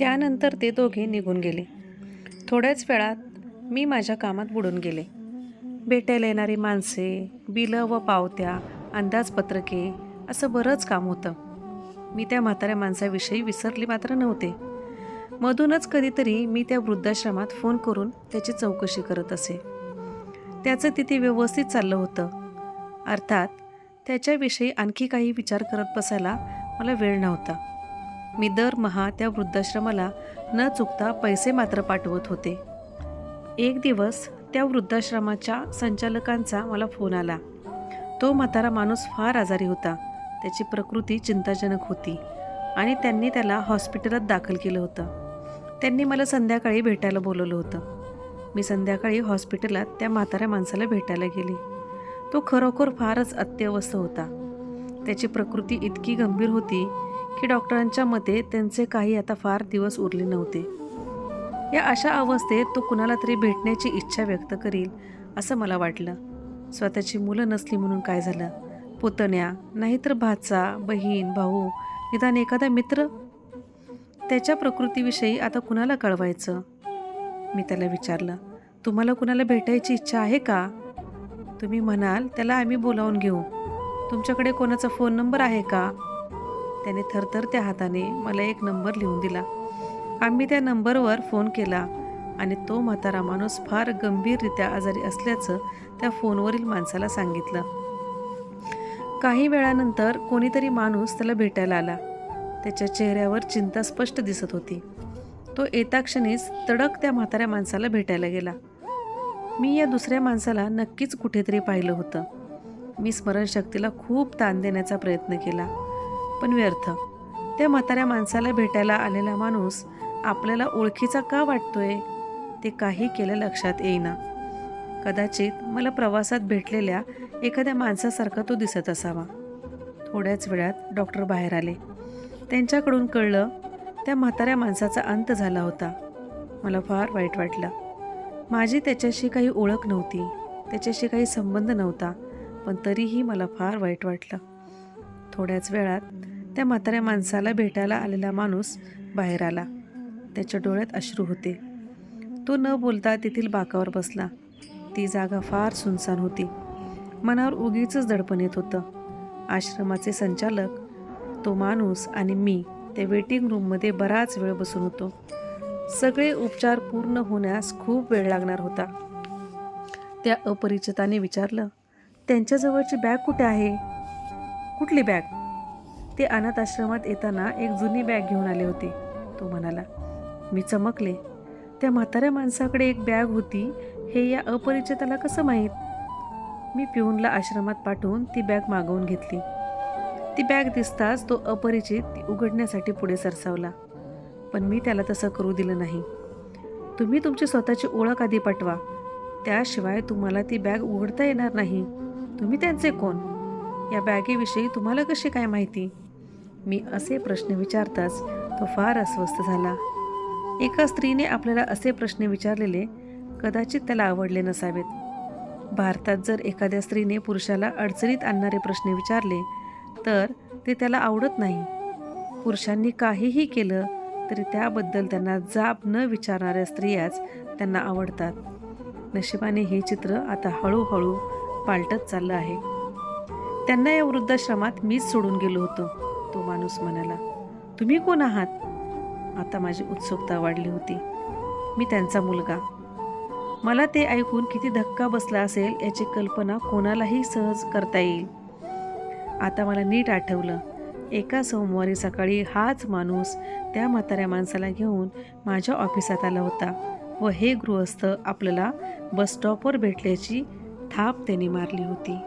त्यानंतर ते दोघे निघून गेले. थोड्याच वेळात मी माझ्या कामात बुडून गेले. भेटायला येणारी माणसे बिलं व पावत्या अंदाजपत्रके असं बरंच काम होतं. मी त्या म्हाताऱ्या माणसाविषयी विसरली मात्र नव्हते. मधूनच कधीतरी मी त्या वृद्धाश्रमात फोन करून त्याची चौकशी करत असे. त्याचं तिथे व्यवस्थित चाललं होतं. अर्थात त्याच्याविषयी आणखी काही विचार करत बसायला मला वेळ नव्हता. मी दरमहा त्या वृद्धाश्रमाला न चुकता पैसे मात्र पाठवत होते. एक दिवस त्या वृद्धाश्रमाच्या संचालकांचा मला फोन आला. तो म्हातारा माणूस फार आजारी होता. त्याची प्रकृती चिंताजनक होती आणि त्यांनी त्याला हॉस्पिटलात दाखल केलं होतं. त्यांनी मला संध्याकाळी भेटायला बोलवलं होतं. मी संध्याकाळी हॉस्पिटलात त्या म्हाताऱ्या माणसाला भेटायला गेले. तो खरोखर फारच अत्यवस्थ होता. त्याची प्रकृती इतकी गंभीर होती की डॉक्टरांच्या मते त्यांचे काही आता फार दिवस उरले नव्हते. या अशा अवस्थेत तो कुणाला तरी भेटण्याची इच्छा व्यक्त करील असं मला वाटलं. स्वतःची मुलं नसली म्हणून काय झालं? पुतण्या नाहीतर भाचा बहीण भाऊ निदान एखादा मित्र? त्याच्या प्रकृतीविषयी आता कुणाला कळवायचं? मी त्याला विचारलं तुम्हाला कुणाला भेटायची इच्छा आहे का? तुम्ही म्हणाल त्याला आम्ही बोलावून घेऊ. तुमच्याकडे कोणाचा फोन नंबर आहे का? त्याने थरथरत्या हाताने मला एक नंबर लिहून दिला. आम्ही त्या नंबरवर फोन केला आणि तो म्हातारा माणूस फार गंभीररित्या आजारी असल्याचं त्या फोनवरील माणसाला सांगितलं. काही वेळानंतर कोणीतरी माणूस त्याला भेटायला आला. त्याच्या चेहऱ्यावर चिंता स्पष्ट दिसत होती. तो येता क्षणीच तडक त्या म्हाताऱ्या माणसाला भेटायला गेला. मी या दुसऱ्या माणसाला नक्कीच कुठेतरी पाहिलं होतं. मी स्मरणशक्तीला खूप ताण देण्याचा प्रयत्न केला. पण व्यर्थ. त्या म्हाताऱ्या माणसाला भेटायला आलेला माणूस आपल्याला ओळखीचा का वाटतोय? ते काही केलं लक्षात येईना. कदाचित मला प्रवासात भेटलेल्या एखाद्या माणसासारखा तो दिसत असावा. थोड्याच वेळात डॉक्टर बाहेर आले. त्यांच्याकडून कळलं त्या म्हाताऱ्या माणसाचा अंत झाला होता. मला फार वाईट वाटलं. माझी त्याच्याशी काही ओळख नव्हती. त्याच्याशी काही संबंध नव्हता. पण तरीही मला फार वाईट वाटलं. थोड्याच वेळात त्या म्हाताऱ्या माणसाला भेटायला आलेला माणूस बाहेर आला. त्याच्या डोळ्यात अश्रू होते. तो न बोलता तेथील बाकावर बसला. ती जागा फार सुनसान होती. मनावर उगीच दडपण येत होतं. आश्रमाचे संचालक तो माणूस आणि मी त्या वेटिंग रूममध्ये बराच वेळ बसून होतो. सगळे उपचार पूर्ण होण्यास खूप वेळ लागणार होता. त्या अपरिचिताने विचारलं त्यांच्याजवळची बॅग कुठे आहे? कुठली बॅग? ते अनाथ आश्रमात येताना एक जुनी बॅग घेऊन आले होते. तो म्हणाला मी चमकले. त्या म्हाताऱ्या माणसाकडे एक बॅग होती. हे या अपरिचिताला कसं माहीत? मी पिऊनला आश्रमात पाठवून ती बॅग मागवून घेतली. ती बॅग दिसताच तो अपरिचित ती उघडण्यासाठी पुढे सरसावला. पण मी त्याला तसं करू दिलं नाही. तुम्ही तुमची स्वतःची ओळख आधी पटवा त्याशिवाय तुम्हाला ती बॅग उघडता येणार नाही. तुम्ही त्यांचे कोण? या बॅगेविषयी तुम्हाला कशी काय माहिती? मी असे प्रश्न विचारताच तो फार अस्वस्थ झाला. एका स्त्रीने आपल्याला असे प्रश्न विचारलेले कदाचित त्याला आवडले नसावेत. भारतात जर एखाद्या स्त्रीने पुरुषाला अडचणीत आणणारे प्रश्न विचारले तर ते त्याला आवडत नाही. पुरुषांनी काहीही केलं तरी त्याबद्दल त्यांना जाब न विचारणाऱ्या स्त्रियाच त्यांना आवडतात. नशिबाने हे चित्र आता हळूहळू पालटत चाललं आहे. त्यांना या वृद्धाश्रमात मीच सोडून गेलो होतो तो माणूस म्हणाला. तुम्ही कोण आहात? आता माझी उत्सुकता वाढली होती. मी त्यांचा मुलगा. मला ते ऐकून किती धक्का बसला असेल याची कल्पना कोणालाही सहज करता येईल. आता मला नीट आठवलं. एका सोमवारी सकाळी हाच माणूस त्या म्हाताऱ्या माणसाला घेऊन माझ्या ऑफिसात आला होता व हे गृहस्थ आपल्याला बस स्टॉपवर भेटल्याची थाप त्याने मारली होती.